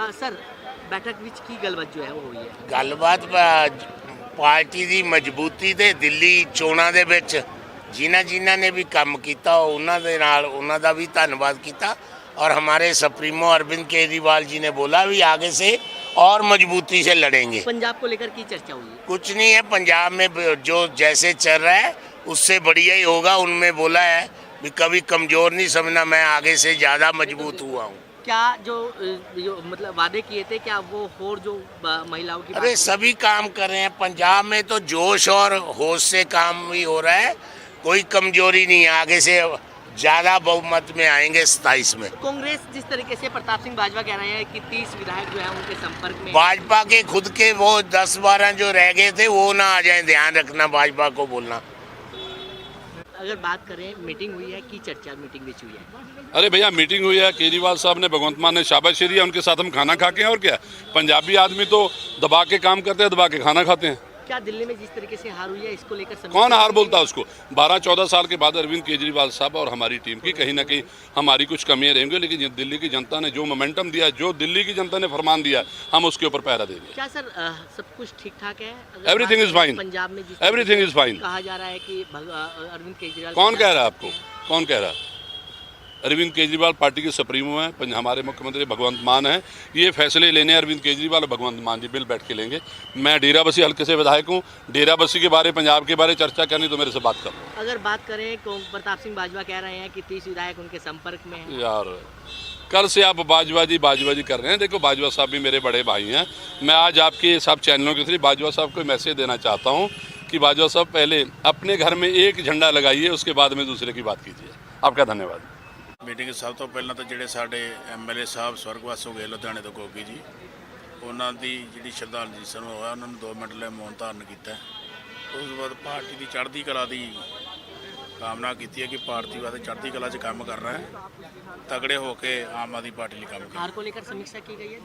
ਅ, sir ਬੈਠਕ ਵਿੱਚ ਕੀ ਗੱਲਬਾਤ ਜੋ ਹੈ ਉਹ ਹੋਈ ਹੈ ਗੱਲਬਾਤ ਪ- ਪਾਰਟੀ ਦੀ ਮਜ਼ਬੂਤੀ ਤੇ ਦਿੱਲੀ ਚੋਣਾਂ ਦੇ ਵਿੱਚ ਜਿਨ੍ਹਾਂ ਜਿਨ੍ਹਾਂ ਨੇ ਵੀ ਕੰਮ ਕੀਤਾ ਉਹਨਾਂ ਦੇ ਨਾਲ ਉਹਨਾਂ ਦਾ ਵੀ ਧੰਨਵਾਦ ਕੀਤਾ और हमारे सप्रीमो अरविंद केजरीवाल जी ने बोला भी आगे से और मजबूती से लड़ेंगे पंजाब को लेकर की चर्चा हुई है कुछ नहीं है पंजाब में ब- जो जैसे चल रहा है उससे बढ़िया ही होगा उनमें बोला है भी कभी कमजोर नहीं समझना मैं आगे से ज़्यादा मजबूत हुआ हूँ क्या जो जो मतलब वादे किए थे क्या वो और जो महिलाओं की अरे सभी काम कर रहे हैं। पंजाब में तो जोश और होश से काम भी हो रहा है। कोई कमज़ोरी नहीं है। आगे से ज़्यादा बहुमत में आएँगे सताइस में। कांग्रेस जिस तरीके से प्रताप सिंह बाजवा कह रहे हैं कि तीस विधायक जो है उनके संपर्क में भाजपा के खुद के वो दस बारह जो रह गए थे वो ना आ जाए। ध्यान रखना भाजपा को बोलना। अगर बात करें मीटिंग हुई है की चर्चा मीटिंग बीच हुई है? अरे भैया मीटिंग हुई है। केजरीवाल साहब ने, भगवंत मान ने शाबाशी दी उनके साथ हम खाना खा के हैं और क्या? पंजाबी आदमी तो दबा के काम करते हैं, दबा के खाना खाते हैं। क्या दिल्ली में जिस तरीके से हार हुई है इसको लेकर कौन हार बोलता है उसको? बारह चौदह साल के बाद अरविंद केजरीवाल साहब और हमारी टीम की कहीं ना कहीं हमारी कुछ कमियाँ रहेंगी लेकिन दिल्ली की जनता ने जो मोमेंटम दिया जो दिल्ली की जनता ने फरमान दिया हम उसके ऊपर पहरा देंगे क्या सर सब कुछ ठीक ठाक है is करें fine. पंजाब में is fine. से कहा जा रहा है कि अरविंद केजरीवाल कौन कह रहा है आपको? कौन कह रहा है? अरविंद केजरीवाल पार्टी के सुप्रीमो हैं पंज- हमारे मुख्यमंत्री भगवंत मान हैं। ये फैसले लेने अरविंद केजरीवाल और भगवंत मान जी बिल बैठ के लेंगे। मैं डेराबसी हल्के से विधायक हूँ। डेराबसी के बारे पंजाब के बारे चर्चा करनी तो मेरे से बात करो अगर बात करें तो प्रताप सिंह बाजवा कह रहे हैं कि तीस विधायक उनके संपर्क में हैं। यार कल से आप बाजवा जी बाजवा जी कर रहे हैं। देखो बाजवा साहब भी मेरे बड़े भाई हैं। मैं आज आपके सब चैनलों के थ्रू बाजवा साहब को मैसेज देना चाहता हूँ कि बाजवा साहब पहले अपने घर में एक झंडा लगाइए उसके बाद में दूसरे की बात कीजिए। आपका धन्यवाद। ਮੀਟਿੰਗ ਸਭ ਤੋਂ ਪਹਿਲਾਂ ਤਾਂ ਜਿਹੜੇ ਸਾਡੇ ਐਮਐਲਏ ਸਾਹਿਬ ਸਵਰਗਵਾਸ ਹੋ ਗਏ ਲੁਧਿਆਣੇ ਤੋਂ ਗੋਗੀ ਜੀ ਉਹਨਾਂ ਦੀ ਜਿਹੜੀ ਸ਼ਰਧਾਂਜਲੀ ਸਮਾਰੋਹ ਹੋਇਆ ਉਹਨਾਂ ਨੂੰ 2 ਮਿੰਟ ਲੈ ਮੌਨ ਧਾਰਨ ਕੀਤਾ। ਉਸ ਤੋਂ ਬਾਅਦ ਪਾਰਟੀ ਦੀ ਚੜ੍ਹਦੀ ਕਲਾ ਦੀ ਕਾਮਨਾ ਕੀਤੀ ਹੈ ਕਿ ਪਾਰਟੀ ਵਾਸਤੇ ਚੜ੍ਹਦੀ ਕਲਾ 'ਚ ਕੰਮ ਕਰਨਾ ਹੈ। ਤਗੜੇ ਹੋ ਕੇ ਆਮ ਆਦਮੀ ਪਾਰਟੀ ਲਈ ਕੰਮ ਹਾਰ ਕੋ ਲੇਕਰ ਸਮੀਖਿਆ ਕੀ ਗਈ ਹੈ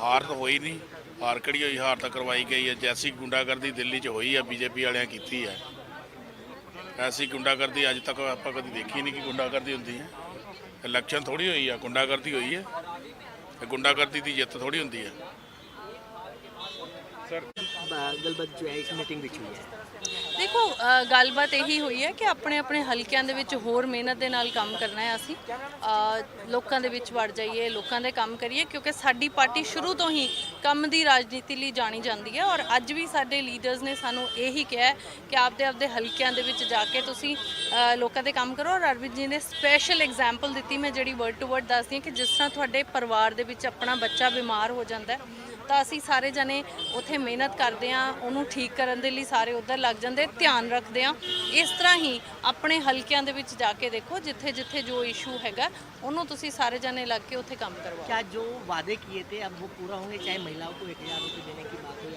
ਹਾਰ ਤਾਂ ਹੋਈ ਨਹੀਂ। ਹਾਰ ਕਿਹੜੀ ਹੋਈ? ਹਾਰ ਤਾਂ ਕਰਵਾਈ ਗਈ ਹੈ। ਜੈਸੀ ਗੁੰਡਾਗਰਦੀ ਦਿੱਲੀ 'ਚ ਹੋਈ ਹੈ ਬੀਜੇਪੀ ਵਾਲਿਆਂ ਕੀਤੀ ਹੈ। ਐਸੀ ਗੁੰਡਾਗਰਦੀ ਅੱਜ ਤੱਕ ਆਪਾਂ ਕਦੀ ਦੇਖੀ ਨਹੀਂ ਕਿ ਗੁੰਡਾਗਰਦੀ ਹੁੰਦੀ ਹੈ। ਇਲੈਕਸ਼ਨ ਥੋੜੀ ਹੋਈ ਆ ਗੁੰਡਾਗਰਦੀ ਹੋਈ ਹੈ। ਤੇ ਗੁੰਡਾਗਰਦੀ ਦੀ ਜਿੱਤ ਥੋੜੀ ਹੁੰਦੀ ਹੈ। ਸਰ ਗਲਬਤ ਜੋ ਮੀਟਿੰਗ ਵਿੱਚ ਹੋਈ ਹੈ। ਦੇਖੋ ਅ, ਗੱਲਬਾਤ ਇਹੀ ਹੋਈ ਹੈ ਕਿ ਆਪਣੇ ਆਪਣੇ ਹਲਕਿਆਂ ਦੇ ਵਿੱਚ ਹੋਰ ਮਿਹਨਤ ਦੇ ਨਾਲ ਕੰਮ ਕਰਨਾ ਹੈ ਅਸੀਂ। ਅ, ਲੋਕਾਂ ਦੇ ਵਿੱਚ ਵੜ ਜਾਈਏ ਲੋਕਾਂ ਦੇ ਕੰਮ ਕਰੀਏ ਕਿਉਂਕਿ ਸਾਡੀ ਪਾਰਟੀ ਸ਼ੁਰੂ ਤੋਂ ਹੀ ਕੰਮ ਦੀ ਰਾਜਨੀਤੀ ਲਈ ਜਾਣੀ ਜਾਂਦੀ ਹੈ ਔਰ ਅੱਜ ਵੀ ਸਾਡੇ ਲੀਡਰਸ ਨੇ ਸਾਨੂੰ ਇਹੀ ਕਿਹਾ ਹੈ ਕਿ ਆਪਦੇ ਆਪਦੇ ਹਲਕਿਆਂ ਦੇ ਵਿੱਚ ਜਾ ਕੇ ਤੁਸੀਂ ਅ, ਲੋਕਾਂ ਦੇ ਕੰਮ ਕਰੋ। ਔਰ ਅਰਵਿੰਦ ਜੀ ਨੇ ਸਪੈਸ਼ਲ ਐਗਜ਼ਾਮਪਲ ਦਿੱਤੀ ਮੈਂ ਜਿਹੜੀ ਵਰਡ ਟੂ ਵਰਡ ਦੱਸਦੀ ਹਾਂ ਕਿ ਜਿਸ ਤਰ੍ਹਾਂ ਤੁਹਾਡੇ ਪਰਿਵਾਰ ਦੇ ਵਿੱਚ ਆਪਣਾ ਬੱਚਾ ਬਿਮਾਰ ਹੋ ਜਾਂਦਾ ਹੈ ਤਾਂ ਅਸੀਂ ਸਾਰੇ ਜਣੇ ਉੱਥੇ ਮਿਹਨਤ ਕਰਦੇ ਆ ਉਹਨੂੰ ਠੀਕ ਕਰਨ ਦੇ ਲਈ ਸਾਰੇ ਉੱਧਰ ਲੱਗ ਜਾਂਦੇ। ਧਿਆਨ ਰੱਖਦੇ ਆ ਇਸ ਤਰ੍ਹਾਂ ਹੀ ਆਪਣੇ ਹਲਕਿਆਂ ਦੇ ਵਿੱਚ ਜਾ ਕੇ ਦੇਖੋ ਜਿੱਥੇ ਜਿੱਥੇ ਜੋ ਇਸ਼ੂ ਹੈਗਾ ਉਹਨੂੰ ਤੁਸੀਂ ਸਾਰੇ ਜਣੇ ਲੱਗ ਕੇ ਉੱਥੇ ਕੰਮ ਕਰਵਾਓ क्या जो वादे किए थे अब वो पूरा होंगे चाहे महिलाओं को एक हज़ार रुपये देने की बात हो या फिर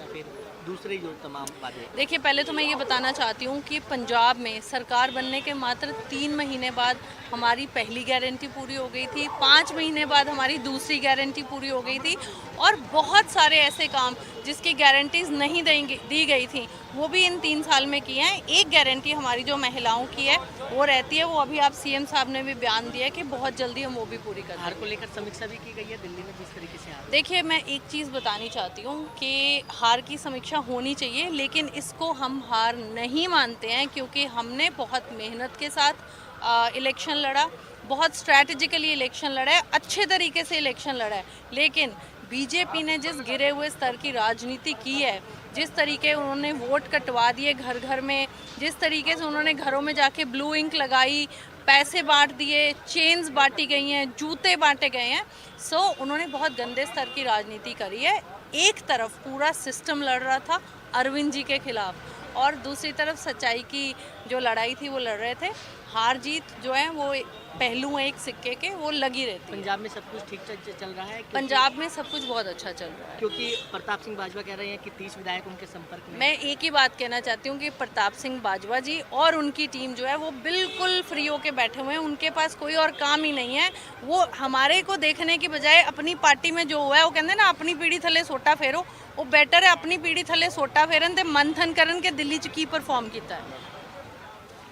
दूसरे जो तमाम वादे देखिए, पहले तो मैं ये बताना चाहती हूँ कि पंजाब में सरकार बनने के मात्र तीन महीने बाद हमारी पहली गारंटी पूरी हो गई थी, पाँच महीने बाद हमारी दूसरी गारंटी पूरी हो गई थी और बहुत सारे ऐसे काम जिसकी गारंटीज नहीं देंगी, दी गई थी, वो भी इन तीन साल में किए हैं। एक गारंटी हमारी जो महिलाओं की है वो रहती है वो अभी आप सीएम साहब ने भी बयान दिया है कि बहुत जल्दी हम वो भी पूरी कर हार को लेकर समीक्षा भी की गई है दिल्ली में जिस तरीके से हार। देखिए मैं एक चीज़ बतानी चाहती हूँ कि हार की समीक्षा होनी चाहिए लेकिन इसको हम हार नहीं मानते हैं क्योंकि हमने बहुत मेहनत के साथ इलेक्शन लड़ा बहुत स्ट्रैटेजिकली इलेक्शन लड़ा है अच्छे तरीके से इलेक्शन लड़ा है। लेकिन बीजेपी ने जिस गिरे हुए स्तर की राजनीति की है, जिस तरीके उन्होंने वोट कटवा दिए घर घर में, जिस तरीके से उन्होंने घरों में जाके ब्लू इंक लगाई, पैसे बांट दिए चेन्स बांटी गई हैं, जूते बांटे गए हैं सो उन्होंने बहुत गंदे स्तर की राजनीति करी है। एक तरफ़ पूरा सिस्टम लड़ रहा था अरविंद जी के खिलाफ और दूसरी तरफ़ सच्चाई की जो लड़ाई थी वो लड़ रहे थे। हार जीत जो है वो पहलू हैं एक सिक्के के वो लगी रहती पंजाब में सब कुछ ठीक ठाक चल रहा है? पंजाब में सब कुछ बहुत अच्छा चल रहा है। क्योंकि प्रताप सिंह बाजवा कह रहे हैं कि तीस विधायक उनके संपर्क में। मैं एक ही बात कहना चाहती हूँ कि प्रताप सिंह बाजवा जी और उनकी टीम जो है वो बिल्कुल फ्री होके बैठे हुए हैं। उनके पास कोई और काम ही नहीं है। वो हमारे को देखने के बजाय अपनी पार्टी में जो हुआ है वो कहते हैं ना अपनी पीढ़ी थले सोटा फेरो। वो बेटर है अपनी पीढ़ी थले सोटा फेरन ते मंथन करन के दिल्ली च की परफॉर्म किया है।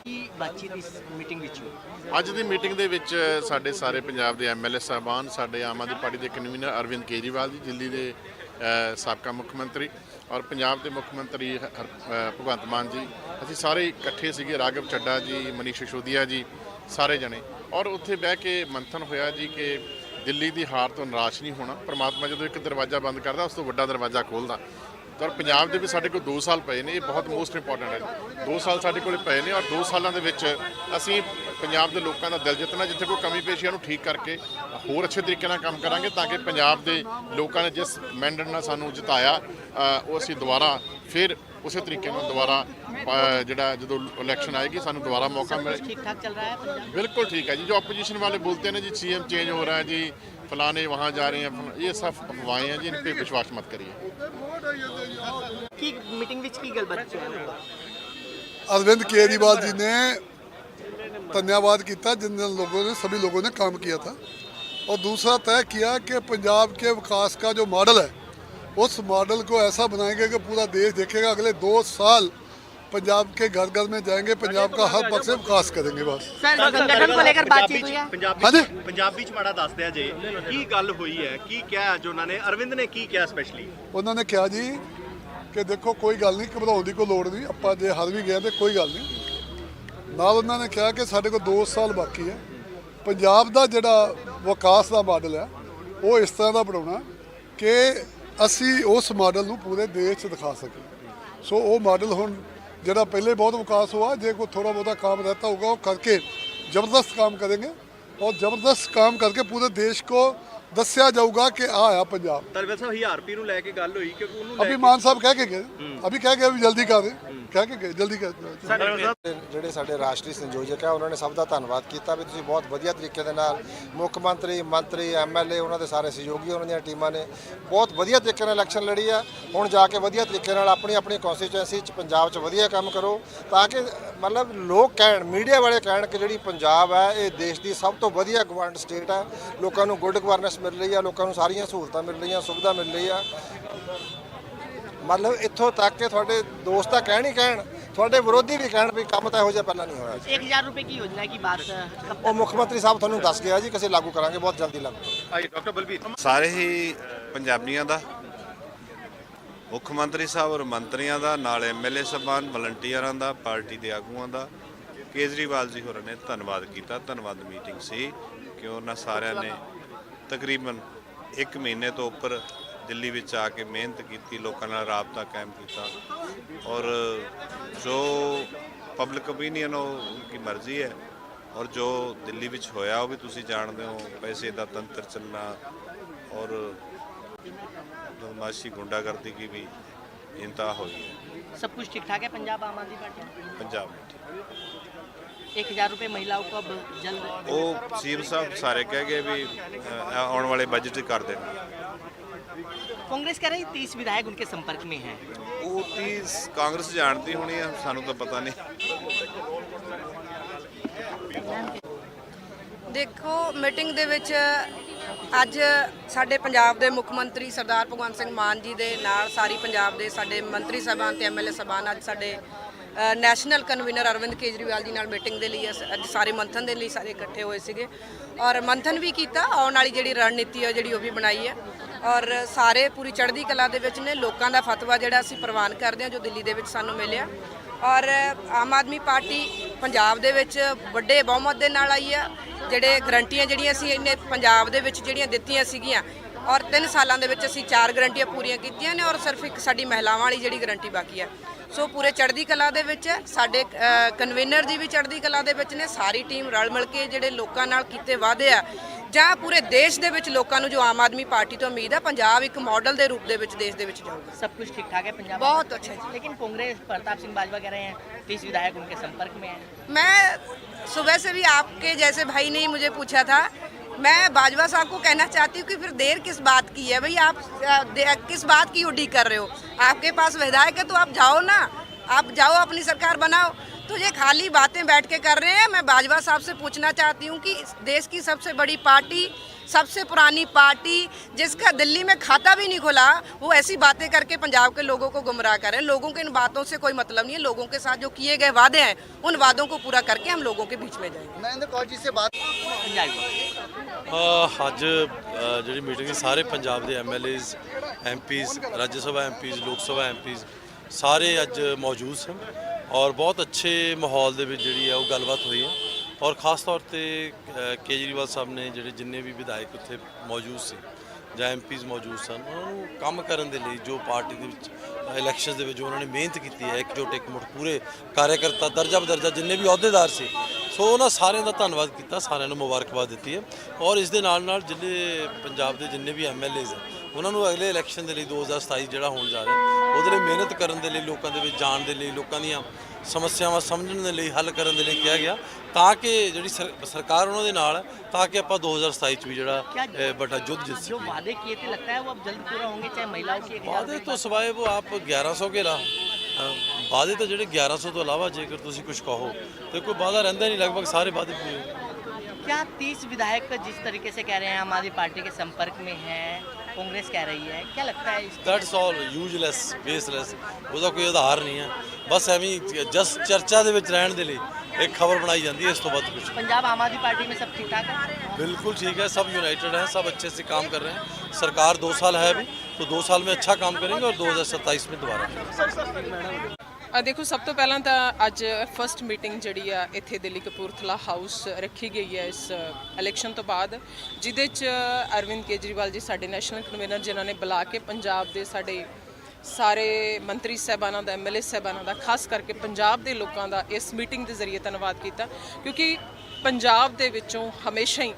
ਕੀ ਬਾਤਚੀਤ ਇਸ ਮੀਟਿੰਗ ਵਿੱਚ ਹੋਈ? ਅੱਜ ਦੀ ਮੀਟਿੰਗ ਦੇ ਵਿੱਚ ਸਾਡੇ ਸਾਰੇ ਪੰਜਾਬ ਦੇ ਐਮਐਲਏ ਸਾਹਿਬਾਨ, ਸਾਡੇ ਆਮ ਆਦਮੀ ਪਾਰਟੀ ਦੇ ਕਨਵੀਨਰ ਅਰਵਿੰਦ ਕੇਜਰੀਵਾਲ ਜੀ, ਦਿੱਲੀ ਦੇ ਸਾਬਕਾ ਮੁੱਖ ਮੰਤਰੀ ਔਰ ਪੰਜਾਬ ਦੇ ਮੁੱਖ ਮੰਤਰੀ ਭਗਵੰਤ ਮਾਨ ਜੀ। ਅਸੀਂ ਸਾਰੇ ਇਕੱਠੇ ਸੀਗੇ, ਰਾਘਵ ਚੱਡਾ ਜੀ, ਮਨੀਸ਼ ਸਿਸੋਦੀਆ ਜੀ, ਸਾਰੇ ਜਣੇ। ਔਰ ਉੱਥੇ ਬਹਿ ਕੇ ਮੰਥਨ ਹੋਇਆ ਜੀ ਕਿ ਦਿੱਲੀ ਦੀ ਹਾਰ ਤੋਂ ਨਿਰਾਸ਼ ਨਹੀਂ ਹੋਣਾ। ਪ੍ਰਮਾਤਮਾ ਜਦੋਂ ਇੱਕ ਦਰਵਾਜ਼ਾ ਬੰਦ ਕਰਦਾ, ਉਸ ਤੋਂ ਵੱਡਾ ਦਰਵਾਜ਼ਾ ਖੋਲਦਾ ਔਰ ਪੰਜਾਬ ਦੇ ਵੀ ਸਾਡੇ ਕੋਲ 2 ਸਾਲ ਪਏ ਨੇ ਇਹ ਬਹੁਤ ਮੋਸਟ ਇੰਪੋਰਟੈਂਟ ਹੈ। 2 ਸਾਲ ਸਾਡੇ ਕੋਲ ਪਏ ਨੇ ਔਰ 2 ਸਾਲਾਂ ਦੇ ਵਿੱਚ ਅਸੀਂ ਪੰਜਾਬ ਦੇ ਲੋਕਾਂ ਦਾ ਦਿਲ ਜਿੱਤਣਾ ਜਿੱਥੇ ਕੋਈ ਕਮੀ ਪੇਸ਼ੀ ਪੇਸ਼ੀਆਂ ਨੂੰ ਠੀਕ ਕਰਕੇ ਹੋਰ ਅੱਛੇ ਤਰੀਕੇ ਨਾਲ ਕੰਮ ਕਰਾਂਗੇ ਤਾਂ ਕਿ ਪੰਜਾਬ ਦੇ ਲੋਕਾਂ ਨੇ ਜਿਸ ਮੈਂਡੇਟ ਨਾਲ ਸਾਨੂੰ ਜਿਤਾਇਆ ਉਹ ਅਸੀਂ ਦੁਬਾਰਾ ਫਿਰ ਉਸੇ ਤਰੀਕੇ ਨਾਲ ਦੁਬਾਰਾ ਜਿਹੜਾ ਜਦੋਂ ਇਲੈਕਸ਼ਨ ਆਏਗੀ ਸਾਨੂੰ ਦੁਬਾਰਾ ਮੌਕਾ ਮਿਲੇ। ਠੀਕ ਠਾਕ ਚੱਲ ਰਿਹਾ ਹੈ ਬਿਲਕੁਲ ਠੀਕ ਹੈ ਜੀ ਜੋ ਆਪੋਜੀਸ਼ਨ ਵਾਲੇ ਬੋਲਤੇ ਨੇ ਜੀ ਸੀਐਮ ਚੇਂਜ ਹੋ ਰਿਹਾ ਹੈ ਜੀ फलाने वहाँ जा रहे हैं फला- ये सब अफवाहें हैं जी इन पे विश्वास मत करिए ਕੀ ਮੀਟਿੰਗ ਵਿੱਚ ਕੀ ਗੱਲਬਾਤ ਹੋਈ अरविंद केजरीवाल जी ने धन्यवाद किया जिन जिन लोगों ने सभी लोगों ने काम किया था और दूसरा तय किया कि पंजाब के विकास का जो मॉडल है उस मॉडल को ऐसा बनाएंगे कि पूरा देश देखेगा अगले दो साल पंजाब के घर घर में जाएंगे पंजाब का हर पक्ष से विकास करेंगे बस सर संगठन को लेकर बातचीत हुई है ਪੰਜਾਬੀ ਹਾਂਜੀ। ਪੰਜਾਬੀ ਚ ਮਾੜਾ ਦੱਸ ਦਿਆ ਜੇ ਕੀ ਗੱਲ ਹੋਈ ਹੈ ਕੀ ਕਿਹਾ ਅੱਜ ਉਹਨਾਂ ਨੇ ਅਰਵਿੰਦ ਨੇ ਕੀ ਕਿਹਾ ਸਪੈਸ਼ਲੀ ਉਹਨਾਂ ਨੇ ਕਿਹਾ ਜੀ ਕਿ ਦੇਖੋ ਕੋਈ ਗੱਲ ਨਹੀਂ ਘਬਰਾਉਣ ਦੀ ਕੋਈ ਲੋੜ ਨਹੀਂ ਆਪਾਂ ਜੇ ਹਾਰ ਵੀ ਗਏ ਤੇ ਕੋਈ ਗੱਲ ਨਹੀਂ ਨਾਲ ਉਹਨਾਂ ਨੇ ਕਿਹਾ ਕਿ ਸਾਡੇ ਕੋਲ 2 ਸਾਲ ਬਾਕੀ ਹੈ ਪੰਜਾਬ ਦਾ ਜਿਹੜਾ ਵਿਕਾਸ ਦਾ ਮਾਡਲ ਹੈ ਉਹ ਇਸ ਤਰ੍ਹਾਂ ਦਾ ਬਣਾਉਣਾ ਕਿ ਅਸੀਂ ਉਸ ਮਾਡਲ ਨੂੰ ਪੂਰੇ ਦੇਸ਼ 'ਚ ਦਿਖਾ ਸਕੀਏ ਸੋ ਉਹ ਮਾਡਲ ਹੁਣ ਜਿਹੜਾ ਪਹਿਲੇ ਬਹੁਤ ਵਿਕਾਸ ਹੋਆ ਜੇ ਕੋਈ ਥੋੜਾ ਬਹੁਤਾ ਕੰਮ रहता होगा वो करके जबरदस्त काम करेंगे और जबरदस्त काम करके पूरे देश को ਦੱਸਿਆ ਜਾਊਗਾ ਕਿ ਆ ਆ ਪੰਜਾਬ ਤਰਵਲ ਸਾਹਿਬ 1000 ਰੁਪਏ ਨੂੰ ਲੈ ਕੇ ਗੱਲ ਹੋਈ ਕਿਉਂਕਿ ਉਹਨੂੰ ਲੈ ਅਭੀ ਕੇ ਮਾਨ ਸਾਹਿਬ ਕਹਿ ਕੇ ਗਏ ਅਭੀ ਕਹਿ ਕੇ ਅਭੀ ਜਲਦੀ ਕਰ ਰਹੇ ਕਹਿ ਕੇ ਗਏ ਜਲਦੀ ਕਰ ਜਿਹੜੇ ਸਾਡੇ ਰਾਸ਼ਟਰੀ ਸੰਯੋਜਕ ਆ ਉਹਨਾਂ ਨੇ ਸਭ ਦਾ ਧੰਨਵਾਦ ਕੀਤਾ ਵੀ ਤੁਸੀਂ ਬਹੁਤ ਵਧੀਆ ਤਰੀਕੇ ਦੇ ਨਾਲ ਮੁੱਖ ਮੰਤਰੀ ਮੰਤਰੀ ਐਮਐਲਏ ਉਹਨਾਂ ਦੇ ਸਾਰੇ ਸਹਿਯੋਗੀ ਉਹਨਾਂ ਦੀਆਂ ਟੀਮਾਂ ਨੇ ਬਹੁਤ ਵਧੀਆ ਤਰੀਕੇ ਨਾਲ ਇਲੈਕਸ਼ਨ ਲੜੀ ਆ। ਹੁਣ ਜਾ ਕੇ ਵਧੀਆ ਤਰੀਕੇ ਨਾਲ ਆਪਣੀ ਆਪਣੀ ਕਨਸਟੀਚੁਐਂਸੀ ਚ ਪੰਜਾਬ ਚ ਵਧੀਆ ਕੰਮ ਕਰੋ ਤਾਂ ਕਿ ਮਤਲਬ ਲੋਕ ਕਹਿਣ ਮੀਡੀਆ ਵਾਲੇ ਕਹਿਣ ਕਿ ਜਿਹੜੀ ਪੰਜਾਬ ਹੈ ਇਹ ਦੇਸ਼ ਦੀ ਸਭ ਤੋਂ ਵਧੀਆ ਗਵਰਨਡ ਸਟੇਟ ਹੈ ਲੋਕਾਂ ਨੂੰ ਗੁੱਡ ਗਵਰਨੈਂਸ ਮਿਲ ਰਹੀ ਆ ਲੋਕਾਂ ਨੂੰ ਸਾਰੀਆਂ ਸਹੂਲਤਾਂ ਮਿਲ ਰਹੀਆਂ ਸੁਵਿਧਾ ਮਿਲ ਰਹੀ ਆ। ਮਤਲਬ ਇੱਥੋਂ ਤੱਕ ਕਿ ਤੁਹਾਡੇ ਦੋਸਤ ਤਾਂ ਕਹਿਣ ਹੀ ਕਹਿਣ ਤੁਹਾਡੇ ਵਿਰੋਧੀ ਵੀ ਕਹਿਣ ਵੀ ਕੰਮ ਤਾਂ ਇਹੋ ਜਿਹਾ ਪਹਿਲਾਂ ਨਹੀਂ ਹੋਇਆ 1000 ਰੁਪਏ ਕੀ ਯੋਜਨਾ ਕੀ ਬਾਤ ਉਹ ਮੁੱਖ ਮੰਤਰੀ ਸਾਹਿਬ ਤੁਹਾਨੂੰ ਦੱਸ ਗਿਆ ਜੀ ਕਿ ਅਸੀਂ ਲਾਗੂ ਕਰਾਂਗੇ ਬਹੁਤ ਜਲਦੀ ਲਾਗੂ ਆਈ ਡਾਕਟਰ ਬਲਬੀਰ। ਸਾਰੇ ਹੀ ਪੰਜਾਬੀਆਂ ਦਾ। ਮੁੱਖ ਮੰਤਰੀ ਸਾਹਿਬ ਔਰ ਮੰਤਰੀਆਂ ਦਾ ਨਾਲ ਐਮਐਲਏ ਸਬਾਨ ਵਲੰਟੀਅਰਾਂ ਦਾ ਪਾਰਟੀ ਦੇ ਆਗੂਆਂ ਦਾ। ਕੇਜਰੀਵਾਲ ਜੀ ਹੋਰਾਂ ਨੇ ਧੰਨਵਾਦ ਕੀਤਾ ਧੰਨਵਾਦ ਮੀਟਿੰਗ ਸੀ ਕਿ ਉਹਨਾਂ ਸਾਰਿਆਂ ਨੇ ਤਕਰੀਬਨ 1 ਮਹੀਨੇ ਤੋਂ ਉੱਪਰ ਦਿੱਲੀ ਵਿੱਚ ਆ ਕੇ ਮਿਹਨਤ ਕੀਤੀ ਲੋਕਾਂ ਨਾਲ ਰਾਬਤਾ ਕਾਇਮ ਕੀਤਾ ਔਰ ਜੋ ਪਬਲਿਕ ਓਪੀਨੀਅਨ ਉਹ ਉਨਕੀ ਮਰਜ਼ੀ ਹੈ ਔਰ ਜੋ ਦਿੱਲੀ ਵਿੱਚ ਹੋਇਆ ਉਹ ਵੀ ਤੁਸੀਂ ਜਾਣਦੇ ਹੋ ਪੈਸੇ ਦਾ ਤੰਤਰ ਚੱਲਣਾ ਔਰ ਬਦਮਾਸ਼ੀ ਗੁੰਡਾਗਰਦੀ ਕੀ ਵੀ ਇੰਤਹਾ ਹੋਈ ਹੈ सब कुछ ठीक ठाक है पंजाब आम आदमी पार्टी में? ਪੰਜਾਬ ਵਿੱਚ एक हजार रुपए महिलाओं को अब जल्द ਉਹ ਸੀਐਮ ਸਾਹਿਬ ਸਾਰੇ ਕਹਿ ਗਏ ਵੀ ਅ, ਆਉਣ ਵਾਲੇ ਬਜਟ 'ਚ ਕਰ ਦੇਣਾ कांग्रेस कह रही तीस विधायक उनके संपर्क में हैं ਉਹ ਤੀ ਕਾਂਗਰਸ ਜਾਣਦੀ ਹੋਣੀ ਆ ਸਾਨੂੰ ਤਾਂ ਪਤਾ ਨਹੀਂ ਦੇਖੋ ਮੀਟਿੰਗ ਦੇ ਵਿੱਚ ਅੱਜ ਸਾਡੇ ਪੰਜਾਬ ਦੇ ਮੁੱਖ ਮੰਤਰੀ ਸਰਦਾਰ ਭਗਵੰਤ ਸਿੰਘ ਮਾਨ ਜੀ ਦੇ ਨਾਲ ਸਾਰੀ ਪੰਜਾਬ ਦੇ ਸਾਡੇ ਮੰਤਰੀ ਸਾਹਿਬਾਨ ਤੇ ਐਮਐਲਏ ਸਾਹਿਬਾਨ ਅੱਜ ਸਾਡੇ ਅ, ਨੈਸ਼ਨਲ ਕਨਵੀਨਰ ਅਰਵਿੰਦ ਕੇਜਰੀਵਾਲ ਜੀ ਨਾਲ ਮੀਟਿੰਗ ਦੇ ਲਈ ਅਸ- ਅੱਜ ਸਾਰੇ ਮੰਥਨ ਦੇ ਲਈ ਸਾਰੇ ਇਕੱਠੇ ਹੋਏ ਸੀਗੇ ਔਰ ਮੰਥਨ ਵੀ ਕੀਤਾ ਆਉਣ ਵਾਲੀ ਜਿਹੜੀ ਰਣਨੀਤੀ ਹੈ ਜਿਹੜੀ ਉਹ ਵੀ ਬਣਾਈ ਹੈ ਔਰ ਸਾਰੇ ਪੂਰੀ ਚੜ੍ਹਦੀ ਕਲਾ ਦੇ ਵਿੱਚ ਨੇ। ਲੋਕਾਂ ਦਾ ਫਤਵਾ ਜਿਹੜਾ ਅਸੀਂ ਪ੍ਰਵਾਨ ਕਰਦੇ ਹਾਂ, ਜੋ ਦਿੱਲੀ ਦੇ ਵਿੱਚ ਸਾਨੂੰ ਮਿਲਿਆ। ਔਰ ਆਮ ਆਦਮੀ ਪਾਰਟੀ ਪੰਜਾਬ ਦੇ ਵਿੱਚ ਵੱਡੇ ਬਹੁਮਤ ਦੇ ਨਾਲ ਆਈ ਆ। ਜਿਹੜੇ ਗਰੰਟੀਆਂ ਜਿਹੜੀਆਂ ਅਸੀਂ ਇਹਨੇ ਪੰਜਾਬ ਦੇ ਵਿੱਚ ਜਿਹੜੀਆਂ ਦਿੱਤੀਆਂ ਸੀਗੀਆਂ ਔਰ 3 ਸਾਲਾਂ ਦੇ ਵਿੱਚ ਅਸੀਂ ਚਾਰ ਗਰੰਟੀਆਂ ਪੂਰੀਆਂ ਕੀਤੀਆਂ ਨੇ ਔਰ ਸਿਰਫ ਇੱਕ ਸਾਡੀ ਮਹਿਲਾਵਾਂ ਵਾਲੀ ਜਿਹੜੀ ਗਰੰਟੀ ਬਾਕੀ ਹੈ ਸੋ ਪੂਰੇ ਚੜ੍ਹਦੀ ਕਲਾ ਦੇ ਵਿੱਚ ਹੈ। ਸਾਡੇ ਕਨਵੀਨਰ ਜੀ ਵੀ ਚੜ੍ਹਦੀ ਕਲਾ ਦੇ ਵਿੱਚ ਨੇ ਸਾਰੀ ਟੀਮ ਰਲ ਮਿਲ ਕੇ ਜਿਹੜੇ ਲੋਕਾਂ ਨਾਲ ਕੀਤੇ ਵਾਅਦੇ ਆ ਜਾਂ ਪੂਰੇ ਦੇਸ਼ ਦੇ ਵਿੱਚ ਲੋਕਾਂ ਨੂੰ ਜੋ ਆਮ ਆਦਮੀ ਪਾਰਟੀ ਤੋਂ ਉਮੀਦ ਹੈ ਪੰਜਾਬ ਇੱਕ ਮਾਡਲ ਦੇ ਰੂਪ ਦੇ ਵਿੱਚ ਦੇਸ਼ ਦੇ ਵਿੱਚ ਜਾਊਗਾ सब कुछ ठीक ठाक है पंजाब में? बहुत अच्छा जी। लेकिन कांग्रेस प्रताप सिंह बाजवा कह रहे हैं तीस विधायक उनके संपर्क में हैं मैं सुबह से भी आपके जैसे भाई ने ही मुझे पूछा था मैं बाजवा साहब को कहना चाहती हूँ कि फिर देर किस बात की है भाई आप अ, दे- किस बात की उडी कर रहे हो आपके पास विधायक है तो आप जाओ ना आप जाओ अपनी सरकार बनाओ तो ये खाली बातें बैठ के कर रहे हैं मैं बाजवा साहब से पूछना चाहती हूँ कि इस देश की सबसे बड़ी पार्टी सबसे पुरानी पार्टी जिसका दिल्ली में खाता भी नहीं खुला वो ऐसी बातें करके पंजाब के लोगों को गुमराह कर रहे हैं लोगों के इन बातों से कोई मतलब नहीं है लोगों के साथ जो किए गए वादे हैं उन वादों को पूरा करके हम लोगों के बीच में जाएंगे पंजाबी ਅ, ਅੱਜ ਅ, ਜਿਹੜੀ ਮੀਟਿੰਗ ਸੀ ਸਾਰੇ ਪੰਜਾਬ ਦੇ MLAs MPs Rajya Sabha MPs Lok Sabha MPs ਸਾਰੇ ਅੱਜ ਮੌਜੂਦ ਸਨ ਔਰ ਬਹੁਤ ਅੱਛੇ ਮਾਹੌਲ ਦੇ ਵਿੱਚ ਜਿਹੜੀ ਹੈ ਉਹ ਗੱਲਬਾਤ ਹੋਈ ਹੈ। ਔਰ ਖਾਸ ਤੌਰ ਤੇ ਕੇਜਰੀਵਾਲ ਸਾਹਿਬ ਨੇ ਜਿਹੜੇ ਜਿੰਨੇ ਵੀ ਵਿਧਾਇਕ ਉੱਥੇ ਮੌਜੂਦ ਸੀ, ਜਾਂ ਐਮਪੀਜ਼ ਮੌਜੂਦ ਸਨ, ਉਹਨਾਂ ਨੂੰ ਕੰਮ ਕਰਨ ਦੇ ਲਈ ਜੋ ਪਾਰਟੀ ਦੇ ਵਿੱਚ ਇਲੈਕਸ਼ਨਸ ਦੇ ਵਿੱਚ ਜੋ ਉਹਨਾਂ ਨੇ ਮਿਹਨਤ ਕੀਤੀ ਹੈ, ਇੱਕਜੁੱਟ ਇੱਕ ਮੁੱਠ ਪੂਰੇ ਕਾਰਜਕਰਤਾ ਦਰਜਾ ਬਦਰਜਾ ਜਿੰਨੇ ਵੀ ਅਹੁਦੇਦਾਰ ਸੀ, ਸੋ ਉਹਨਾਂ ਸਾਰਿਆਂ ਦਾ ਧੰਨਵਾਦ ਕੀਤਾ, ਸਾਰਿਆਂ ਨੂੰ ਮੁਬਾਰਕਬਾਦ ਦਿੱਤੀ ਹੈ। ਔਰ ਇਸ ਦੇ ਨਾਲ ਨਾਲ ਜਿਹੜੇ ਪੰਜਾਬ ਦੇ ਜਿੰਨੇ ਵੀ ਐਮਐਲਏਜ਼ ਹੈ, ਉਹਨਾਂ ਨੂੰ ਅਗਲੇ ਇਲੈਕਸ਼ਨ ਦੇ ਲਈ 2027 ਜਿਹੜਾ ਹੋਣ ਜਾ ਰਿਹਾ ਉਹਦੇ ਲਈ ਮਿਹਨਤ ਕਰਨ ਦੇ ਲਈ ਲੋਕਾਂ ਦੇ ਵਿੱਚ ਜਾਣ ਦੇ ਲਈ ਲੋਕਾਂ ਦੀਆਂ ਸਮੱਸਿਆਵਾਂ ਸਮਝਣ ਦੇ ਲਈ ਹੱਲ ਕਰਨ ਦੇ ਲਈ ਕਿਹਾ ਗਿਆ ਤਾਂ ਕਿ ਜਿਹੜੀ ਸਰ- ਸਰਕਾਰ ਉਹਨਾਂ ਦੇ ਨਾਲ ਹੈ ਤਾਂ ਕਿ ਆਪਾਂ 2027 ਚ ਵੀ ਜਿਹੜਾ ਅ, ਵੱਡਾ ਯੁੱਧ ਜਿੱਤ जो ਸਕੀਏ वादे किए थे लगता है वो अब जल्द पूरा होंगे चाहे महिलाओं की एक हजार ਵਾਅਦੇ ਤੋਂ ਸਿਵਾਏ ਉਹ ਆਪ 1100 ਕੇ ਲਾ ਅ, ਵਾਅਦੇ ਤਾਂ ਜਿਹੜੇ 1100 ਤੋਂ ਇਲਾਵਾ ਜੇਕਰ ਤੁਸੀਂ ਕੁਝ ਕਹੋ ਤੇ ਕੋਈ ਵਾਅਦਾ ਰਹਿੰਦਾ ਨਹੀਂ ਲਗਭਗ ਸਾਰੇ ਵਾਅਦੇ ਪੂਰੇ ਹੋਏ। क्या तीस विधायक जिस तरीके से कह रहे हैं हमारी पार्टी के संपर्क में है कांग्रेस कह रही है क्या लगता है इस ਦੈਟਸ ਆਲ ਯੂਜ਼ਲੈਸ ਬੇਸਲੈਸ ਉਹਦਾ ਕੋਈ ਆਧਾਰ ਨਹੀਂ ਹੈ ਬਸ ਐਵੇਂ ਜਸਟ ਚਰਚਾ ਦੇ ਵਿੱਚ ਰਹਿਣ ਦੇ ਲਈ ਇੱਕ ਖਬਰ ਬਣਾਈ ਜਾਂਦੀ ਹੈ ਇਸ ਤੋਂ ਵੱਧ ਕੁਝ पंजाब आम आदमी पार्टी में सब ठीक ठाक है बिल्कुल ठीक है सब यूनाइटेड हैं सब अच्छे से काम कर रहे हैं सरकार दो साल है अभी तो दो साल में अच्छा काम करेंगे और 2027 में दोबारा ਆ ਦੇਖੋ, ਸਭ ਤੋਂ ਪਹਿਲਾਂ ਤਾਂ ਅੱਜ ਫਰਸਟ ਮੀਟਿੰਗ ਜਿਹੜੀ ਆ, ਇੱਥੇ ਦਿੱਲੀ ਕਪੂਰਥਲਾ ਹਾਊਸ ਰੱਖੀ ਗਈ ਹੈ ਇਸ ਇਲੈਕਸ਼ਨ ਤੋਂ ਬਾਅਦ, ਜਿਹਦੇ ਚ ਅਰਵਿੰਦ ਕੇਜਰੀਵਾਲ ਜੀ ਸਾਡੇ ਨੈਸ਼ਨਲ ਕਨਵੀਨਰ ਜਿਨ੍ਹਾਂ ਨੇ ਬੁਲਾ ਕੇ ਪੰਜਾਬ ਦੇ ਸਾਡੇ ਸਾਰੇ ਮੰਤਰੀ ਸਹਿਬਾਨਾਂ ਦਾ ਐਮਐਲਏ ਸਹਿਬਾਨਾਂ ਦਾ, ਖਾਸ ਕਰਕੇ ਪੰਜਾਬ ਦੇ ਲੋਕਾਂ ਦਾ ਇਸ ਮੀਟਿੰਗ ਦੇ ਜ਼ਰੀਏ ਧੰਨਵਾਦ ਕੀਤਾ, ਕਿਉਂਕਿ ਪੰਜਾਬ ਦੇ ਵਿੱਚੋਂ ਹਮੇਸ਼ਾ ਹੀ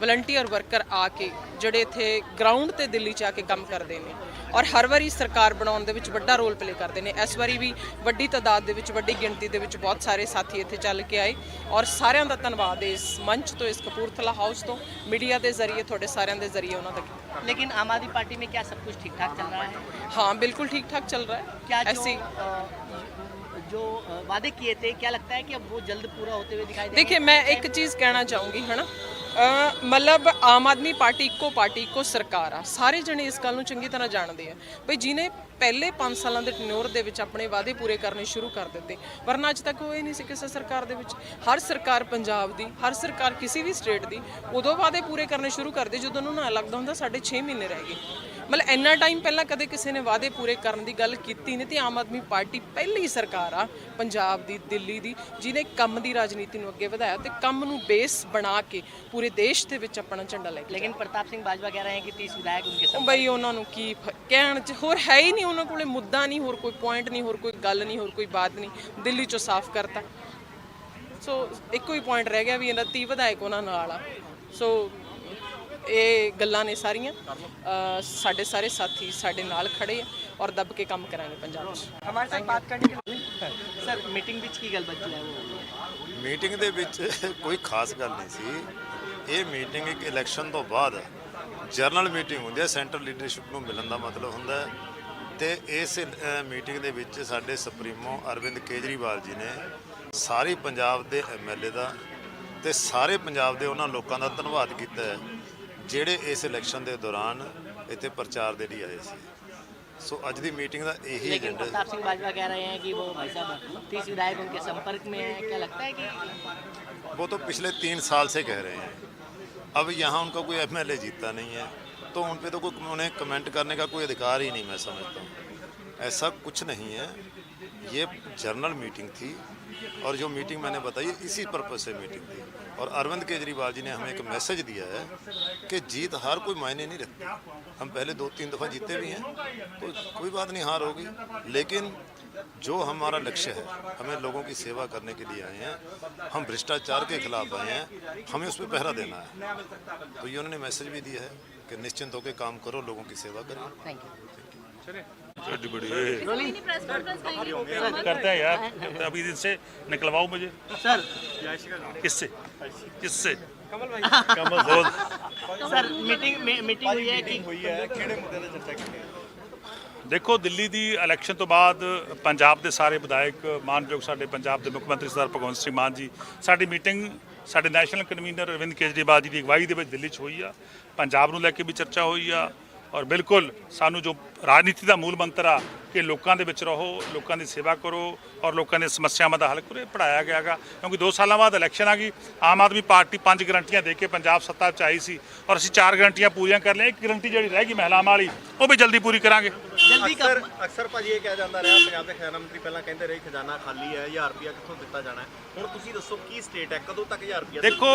ਵਲੰਟੀਅਰ ਵਰਕਰ ਆ ਕੇ ਜਿਹੜੇ ਇੱਥੇ ਗਰਾਊਂਡ ਤੇ ਦਿੱਲੀ 'ਚ ਆ ਕੇ ਕੰਮ ਕਰਦੇ ਨੇ। ਔਰ ਹਰ ਵਾਰੀ ਸਰਕਾਰ ਬਣਾਉਣ ਦੇ ਵਿੱਚ ਵੱਡਾ ਰੋਲ ਪਲੇ ਕਰਦੇ ਨੇ ਇਸ ਵਾਰੀ ਵੀ ਵੱਡੀ ਤਾਦਾਦ ਦੇ ਵਿੱਚ ਵੱਡੀ ਗਿਣਤੀ ਦੇ ਵਿੱਚ ਬਹੁਤ ਸਾਰੇ ਸਾਥੀ ਇੱਥੇ ਚੱਲ ਕੇ ਆਏ ਔਰ ਸਾਰਿਆਂ ਦਾ ਧੰਨਵਾਦ ਹੈ ਇਸ ਮੰਚ ਤੋਂ ਇਸ ਕਪੂਰਥਲਾ ਹਾਊਸ ਤੋਂ ਮੀਡੀਆ ਦੇ ਜ਼ਰੀਏ ਤੁਹਾਡੇ ਸਾਰਿਆਂ ਦੇ ਜ਼ਰੀਏ ਉਹਨਾਂ ਦਾ ਕੀਤਾ लेकिन आम आदमी पार्टी में क्या सब कुछ ठीक ठाक चल रहा है हाँ बिल्कुल ठीक ठाक चल रहा है क्या जो ऐसी अ, जो अ, वादे किए थे क्या लगता है कि अब वो जल्द पूरा होते हुए दिखाई देंगे देखिए मैं एक ਚੀਜ਼ ਕਹਿਣਾ ਚਾਹੂੰਗੀ ਹਨਾ ਅ, ਮਤਲਬ ਆਮ ਆਦਮੀ ਪਾਰਟੀ ਇੱਕੋ ਪਾਰਟੀ ਇੱਕੋ ਸਰਕਾਰ ਆ ਸਾਰੇ ਜਣੇ ਇਸ ਗੱਲ ਨੂੰ ਚੰਗੀ ਤਰ੍ਹਾਂ ਜਾਣਦੇ ਆ ਬਈ ਜਿਹਨੇ ਪਹਿਲੇ 5 ਸਾਲਾਂ ਦੇ ਟਨਿਓਰ ਦੇ ਵਿੱਚ ਆਪਣੇ ਵਾਅਦੇ ਪੂਰੇ ਕਰਨੇ ਸ਼ੁਰੂ ਕਰ ਦਿੱਤੇ ਵਰਨਾ ਅੱਜ ਤੱਕ ਹੋਏ ਨਹੀਂ ਸੀ ਕਿਸੇ ਸਰਕਾਰ ਦੇ ਵਿੱਚ ਹਰ ਸਰਕਾਰ ਪੰਜਾਬ ਦੀ ਹਰ ਸਰਕਾਰ ਕਿਸੇ ਵੀ ਸਟੇਟ ਦੀ ਉਦੋਂ ਵਾਅਦੇ ਪੂਰੇ ਕਰਨੇ ਸ਼ੁਰੂ ਕਰਦੇ ਜਦੋਂ ਉਹਨੂੰ ਨਾ ਲੱਗਦਾ ਹੁੰਦਾ ਸਾਡੇ 6 ਮਹੀਨੇ ਰਹਿ ਗਏ ਮਤਲਬ ਇੰਨਾ ਟਾਈਮ ਪਹਿਲਾਂ ਕਦੇ ਕਿਸੇ ਨੇ ਵਾਅਦੇ ਪੂਰੇ ਕਰਨ ਦੀ ਗੱਲ ਕੀਤੀ ਨਹੀਂ ਤੇ ਆਮ ਆਦਮੀ ਪਾਰਟੀ ਪਹਿਲੀ ਸਰਕਾਰ ਆ ਪੰਜਾਬ ਦੀ ਦਿੱਲੀ ਦੀ ਜਿਹਨੇ ਕੰਮ ਦੀ ਰਾਜਨੀਤੀ ਨੂੰ ਅੱਗੇ ਵਧਾਇਆ ਤੇ ਕੰਮ ਨੂੰ ਬੇਸ ਬਣਾ ਕੇ ਪੂਰੇ ਦੇਸ਼ ਦੇ ਵਿੱਚ ਆਪਣਾ ਝੰਡਾ ਲੈ ਕੇ लेकिन प्रताप सिंह बाजवा कह रहे हैं कि तीस विधायक उनके ਉਹ संपर्क ਬਈ ਉਹਨਾਂ ਨੂੰ ਕੀ ਫ- ਕਹਿਣ ਚ ਹੋਰ ਹੈ ਹੀ ਨਹੀਂ ਉਹਨਾਂ ਕੋਲੇ ਮੁੱਦਾ ਨਹੀਂ ਹੋਰ ਕੋਈ ਪੁਆਇੰਟ ਨਹੀਂ ਹੋਰ ਕੋਈ ਗੱਲ ਨਹੀਂ ਹੋਰ ਕੋਈ ਬਾਤ ਨਹੀਂ ਦਿੱਲੀ ਚੋਂ ਸਾਫ਼ ਕਰਤਾ ਸੋ ਇੱਕੋ ਹੀ ਪੁਆਇੰਟ ਰਹਿ ਗਿਆ ਵੀ ਇਹਨਾਂ 30 ਵਿਧਾਇਕ ਉਹਨਾਂ ਨਾਲ ਆ ਸੋ ਇਹ ਗੱਲਾਂ ਨੇ ਸਾਰੀਆਂ ਅ, ਸਾਡੇ ਸਾਰੇ ਸਾਥੀ ਸਾਡੇ ਨਾਲ ਖੜੇ ਆ ਔਰ ਦੱਬ ਕੇ ਕੰਮ ਕਰਾਂਗੇ ਪੰਜਾਬ 'ਚ हमारे साथ बात करने के लिए सर मीटिंग बीच की गल बची है वो ਮੀਟਿੰਗ ਦੇ ਵਿੱਚ ਕੋਈ ਖਾਸ ਗੱਲ ਨਹੀਂ ਸੀ ਇਹ ਮੀਟਿੰਗ ਇੱਕ ਇਲੈਕਸ਼ਨ ਤੋਂ ਬਾਅਦ ਜਰਨਲ ਮੀਟਿੰਗ ਹੁੰਦੀ ਹੈ ਸੈਂਟਰਲ ਲੀਡਰਸ਼ਿਪ ਨੂੰ ਮਿਲਣ ਦਾ ਮਤਲਬ ਹੁੰਦਾ ਹੈ ਤੇ ਇਸ ਮੀਟਿੰਗ ਦੇ ਵਿੱਚ ਸਾਡੇ ਸੁਪਰੀਮੋ ਅਰਵਿੰਦ ਕੇਜਰੀਵਾਲ ਜੀ ਨੇ ਸਾਰੀ ਪੰਜਾਬ ਦੇ ਐਮਐਲਏ ਦਾ ਤੇ ਸਾਰੇ ਪੰਜਾਬ ਦੇ ਉਹਨਾਂ ਲੋਕਾਂ ਦਾ ਧੰਨਵਾਦ ਕੀਤਾ ਹੈ ਜਿਹੜੇ ਇਸ ਇਲੈਕਸ਼ਨ ਦੇ ਦੌਰਾਨ ਇੱਥੇ ਪ੍ਰਚਾਰ ਦੇ ਲਈ ਆਏ ਸੀ ਸੋ ਅੱਜ ਦੀ ਮੀਟਿੰਗ ਦਾ ਇਹੀ लेकिन ਏਜੰਡਾ प्रताप सिंह बाजवा कह रहे हैं कि वो भाई साहब तीस विधायक उनके संपर्क में है क्या लगता है कि वो तो पिछले तीन साल से कह रहे हैं अब यहाँ उनका कोई एमएलए जीता नहीं है तो उन पे तो कोई उन्हें कमेंट करने का कोई अधिकार ही नहीं मैं समझता हूँ ऐसा कुछ नहीं है ये जर्नल मीटिंग थी और जो मीटिंग मैंने बताई इसी पर्पज से मीटिंग थी। और अरविंद केजरीवाल जी ने हमें एक मैसेज दिया है कि जीत हार कोई मायने नहीं रखती। हम पहले दो तीन दफ़ा जीते भी हैं तो कोई बात नहीं हार होगी। लेकिन जो हमारा लक्ष्य है हमें लोगों की सेवा करने के लिए आए हैं हम भ्रष्टाचार के खिलाफ आए हैं हमें उस पर पहरा देना है। तो ये उन्होंने मैसेज भी दिया है कि निश्चिंत होकर काम करो लोगों की सेवा करो। थैंक यू करते हैं यार अभी इनसे निकलवाओ मुझे सर किससे किससे कमल बहुत सर मीटिंग मीटिंग हुई है कि हुई है ਕਿਹੜੇ ਮੁੱਦੇ ਤੇ ਚਰਚਾ ਕੀਤੀ ਦੇਖੋ ਦਿੱਲੀ ਦੀ ਇਲੈਕਸ਼ਨ ਤੋਂ ਬਾਅਦ ਪੰਜਾਬ ਦੇ ਸਾਰੇ ਵਿਧਾਇਕ ਮਾਨਯੋਗ ਸਾਡੇ ਪੰਜਾਬ ਦੇ ਮੁੱਖ ਮੰਤਰੀ ਸਰਦਾਰ ਭਗਵੰਤ ਸਿੰਘ ਮਾਨ ਜੀ ਸਾਡੀ ਮੀਟਿੰਗ ਸਾਡੇ ਨੈਸ਼ਨਲ ਕਨਵੀਨਰ ਅਰਵਿੰਦ ਕੇਜਰੀਵਾਲ ਜੀ ਦੀ ਅਗਵਾਈ ਦੇ ਵਿੱਚ ਦਿੱਲੀ 'ਚ ਹੋਈ ਆ ਪੰਜਾਬ ਨੂੰ ਲੈ ਕੇ ਵੀ ਚਰਚਾ ਹੋਈ ਆ ਔਰ ਬਿਲਕੁਲ ਸਾਨੂੰ ਜੋ ਰਾਜਨੀਤੀ ਦਾ ਮੂਲ ਮੰਤਰ ਆ ਕਿ ਲੋਕਾਂ ਦੇ ਵਿੱਚ ਰਹੋ ਲੋਕਾਂ ਦੀ ਸੇਵਾ ਕਰੋ ਔਰ ਲੋਕਾਂ ਦੀਆਂ ਸਮੱਸਿਆਵਾਂ ਦਾ ਹੱਲ ਕਰੋ ਇਹ ਪੜਾਇਆ ਗਿਆਗਾ ਕਿਉਂਕਿ 2 ਸਾਲਾਂ ਬਾਅਦ ਇਲੈਕਸ਼ਨ ਆ ਗਈ ਆਮ ਆਦਮੀ ਪਾਰਟੀ ਪੰਜ ਗਰੰਟੀਆਂ ਦੇ ਕੇ ਪੰਜਾਬ ਸੱਤਾ 'ਚ ਆਈ ਸੀ ਔਰ ਅਸੀਂ ਚਾਰ ਗਰੰਟੀਆਂ ਪੂਰੀਆਂ ਕਰ ਲਈਆਂ ਇੱਕ ਗਰੰਟੀ ਜਿਹੜੀ ਰਹਿ ਗਈ ਮਹਿਲਾਵਾਂ ਵਾਲੀ ਉਹ ਵੀ ਜਲਦੀ ਪੂਰੀ ਕਰਾਂਗੇ। ਜਲਦੀ ਅਕਸਰ ਕੰਮ ਅਕਸਰ ਭਾਜੀ ਇਹ ਕਿਹਾ ਜਾਂਦਾ ਰਿਹਾ ਪੰਜਾਬ ਦੇ ਖਜ਼ਾਨਾ ਮੰਤਰੀ ਪਹਿਲਾਂ ਕਹਿੰਦੇ ਰਹੇ ਖਜ਼ਾਨਾ ਖਾਲੀ ਹੈ 1000 ਰੁਪਇਆ ਕਿੱਥੋਂ ਦਿੱਤਾ ਜਾਣਾ ਹੈ? ਹੁਣ ਤੁਸੀਂ ਦੱਸੋ ਕੀ ਸਟੇਟ ਹੈ? ਕਦੋਂ ਤੱਕ 1000 ਰੁਪਇਆ ਦੇਖੋ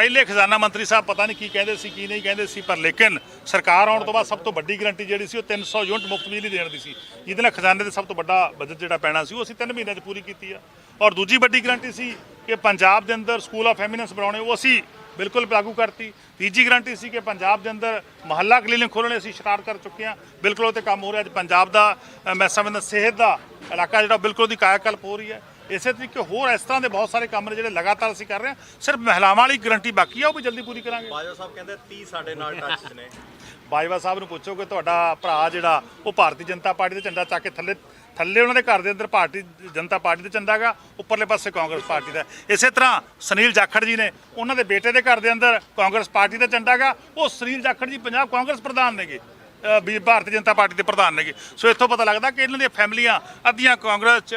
ਪਹਿਲੇ ਖਜ਼ਾਨਾ ਮੰਤਰੀ ਸਾਹਿਬ ਪਤਾ ਨਹੀਂ ਕੀ ਕਹਿੰਦੇ ਸੀ, ਕੀ ਨਹੀਂ ਕਹਿੰਦੇ ਸੀ, ਪਰ ਲੇਕਿਨ ਸਰਕਾਰ ਆਉਣ ਤੋਂ ਬਾਅਦ ਸਭ ਤੋਂ ਵੱਡੀ ਗਰੰਟੀ ਜਿਹੜੀ ਸੀ ਉਹ 300 ਯੂਨਿਟ ਮੁਫਤ ਬਿਜਲੀ ਦੇਣ ਦੀ ਸੀ। ਜਿਹਦੇ ਨਾਲ ਖਜ਼ਾਨੇ ਦੇ ਸਭ ਤੋਂ ਵੱਡਾ ਬਜਟ ਜਿਹੜਾ ਪੈਣਾ ਸੀ, ਉਹ ਅਸੀਂ 3 ਮਹੀਨਿਆਂ 'ਚ ਪੂਰੀ ਕੀਤੀ ਆ। ਔਰ ਦੂਜੀ ਵੱਡੀ ਗਰੰਟੀ ਸੀ ਕਿ ਪੰਜਾਬ ਦੇ ਅੰਦਰ ਸਕੂਲ ਆਫ ਐਮੀਨੈਂਸ ਬਣਾਉਣੇ, ਉਹ ਅਸੀਂ ਬਿਲਕੁਲ ਲਾਗੂ ਕਰਤੀ। ਤੀਜੀ ਗਰੰਟੀ ਸੀ ਕਿ ਪੰਜਾਬ ਦੇ ਅੰਦਰ ਮਹੱਲਾ ਕਲੀਨਿਕ ਖੋਲ੍ਹਣੇ ਅਸੀਂ ਸਟਾਰਟ ਕਰ ਚੁੱਕੇ ਹਾਂ। ਬਿਲਕੁਲ ਉਹ ਤੇ ਕੰਮ ਹੋ ਰਿਹਾ। ਅੱਜ ਪੰਜਾਬ ਦਾ ਮੈਂ ਸਮਝਦਾ ਸਿਹਤ ਦਾ ਇਲਾਕਾ ਜਿਹੜਾ ਬਿਲਕੁਲ ਉਹਦੀ ਕਾਇਆਕਲਪ ਹੋ ਰਹੀ ਹੈ। ਇਸੇ ਤਰੀਕੇ ਹੋਰ ਇਸ ਤਰ੍ਹਾਂ ਦੇ ਬਹੁਤ ਸਾਰੇ ਕੰਮ ਨੇ ਜਿਹੜੇ ਲਗਾਤਾਰ ਅਸੀਂ ਕਰ ਰਹੇ ਹਾਂ। ਸਿਰਫ ਮਹਿਲਾਵਾਂ ਵਾਲੀ ਗਰੰਟੀ ਬਾਕੀ ਆ ਉਹ ਵੀ ਜਲਦੀ ਪੂਰੀ ਕਰਾਂਗੇ। ਬਾਜਵਾ ਸਾਹਿਬ ਕਹਿੰਦੇ 30 ਸਾਡੇ ਨਾਲ ਟੱਚ ਨੇ। ਬਾਜਵਾ ਸਾਹਿਬ ਨੂੰ ਪੁੱਛੋ ਕਿ ਤੁਹਾਡਾ ਭਰਾ ਜਿਹੜਾ ਉਹ ਭਾਰਤੀ ਜਨਤਾ ਪਾਰਟੀ ਦਾ ਝੰਡਾ ਚੱਕ ਕੇ ਥੱਲੇ ਥੱਲੇ ਉਹਨਾਂ ਦੇ ਘਰ ਦੇ ਅੰਦਰ ਭਾਰਤੀ ਜਨਤਾ ਪਾਰਟੀ ਦਾ ਝੰਡਾ ਗਾ ਉੱਪਰਲੇ ਪਾਸੇ ਕਾਂਗਰਸ ਪਾਰਟੀ ਦਾ। ਇਸੇ ਤਰ੍ਹਾਂ ਸੁਨੀਲ ਜਾਖੜ ਜੀ ਨੇ ਉਹਨਾਂ ਦੇ ਬੇਟੇ ਦੇ ਘਰ ਦੇ ਅੰਦਰ ਕਾਂਗਰਸ ਪਾਰਟੀ ਦਾ ਝੰਡਾ ਗਾ ਉਹ ਸੁਨੀਲ ਜਾਖੜ ਜੀ ਪੰਜਾਬ ਕਾਂਗਰਸ ਪ੍ਰਧਾਨ ਨੇਗੇ ਅ, ਵੀ ਭਾਰਤੀ ਜਨਤਾ ਪਾਰਟੀ ਦੇ ਪ੍ਰਧਾਨ ਨੇਗੇ। ਸੋ ਇੱਥੋਂ ਪਤਾ ਲੱਗਦਾ ਕਿ ਇਹਨਾਂ ਦੀਆਂ ਫੈਮਲੀਆਂ ਅੱਧੀਆਂ ਕਾਂਗਰਸ ਚ